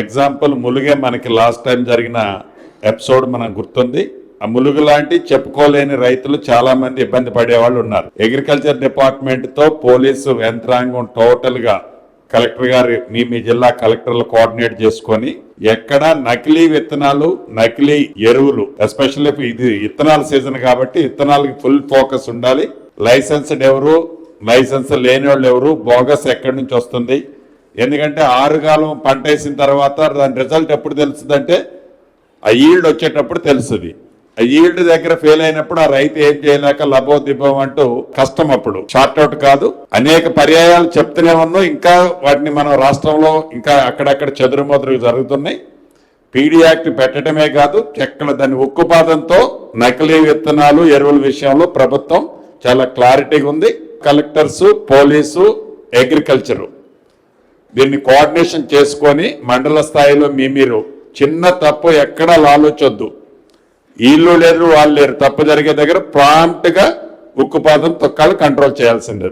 Example ములుగే మనకి last time జరిగిన episode మనకు గుర్తుంది. ఆ ములుగు లాంటి చెప్పుకోలేని రైతులు చాలా మంది ఇబ్బంది పడేవాళ్ళు ఉన్నారు. అగ్రికల్చర్ డిపార్ట్మెంట్తో పోలీసు యంత్రాంగం టోటల్గా కలెక్టర్ గారు మీ మీ జిల్లా కలెక్టర్లు కోఆర్డినేట్ చేసుకొని ఎక్కడ నకిలీ విత్తనాలు నకిలీ ఎరువులు ఎస్పెషల్లీ ఇది విత్తనాల సీజన్ కాబట్టి విత్తనాలకి ఫుల్ ఫోకస్ ఉండాలి. లైసెన్స్డ్ ఎవరు? లైసెన్స్ లేని వాళ్ళు ఎవరు? బోగస్ ఎక్కడి నుంచి వస్తుంది? ఎందుకంటే ఆరుగాలం పంట వేసిన తర్వాత దాని రిజల్ట్ ఎప్పుడు తెలుస్తుందంటే ఆ ఈల్డ్ వచ్చేటప్పుడు తెలుస్తుంది. ఆ ఈల్డ్ దగ్గర ఫెయిల్ అయినప్పుడు ఆ రైతు ఏం చేయలేక లభో దిబ్బం అంటూ కష్టం అప్పుడు. షార్ట్అవుట్ కాదు. అనేక పర్యాయాలు చెప్తూనే ఉన్నాం. ఇంకా వాటిని మనం రాష్ట్రంలో ఇంకా అక్కడక్కడ చెదురుమదురు జరుగుతున్నాయి. పీడీ యాక్ట్ పెట్టడమే కాదు ఎక్కడ దాని ఉక్కుపాదంతో నకిలీ విత్తనాలు ఎరువుల విషయంలో ప్రభుత్వం చాలా క్లారిటీగా ఉంది. Collectors police agriculture. దీన్ని కోఆర్డినేషన్ చేసుకొని మండల స్థాయిలో మీ మీరు చిన్న తప్పు ఎక్కడా లాలోచొద్దు వీళ్ళు లేరు వాళ్ళు లేరు. తప్పు జరిగే దగ్గర ప్రాంప్ట్గా ఉక్కుపాదం తొక్కాలు కంట్రోల్ చేయాల్సిందే.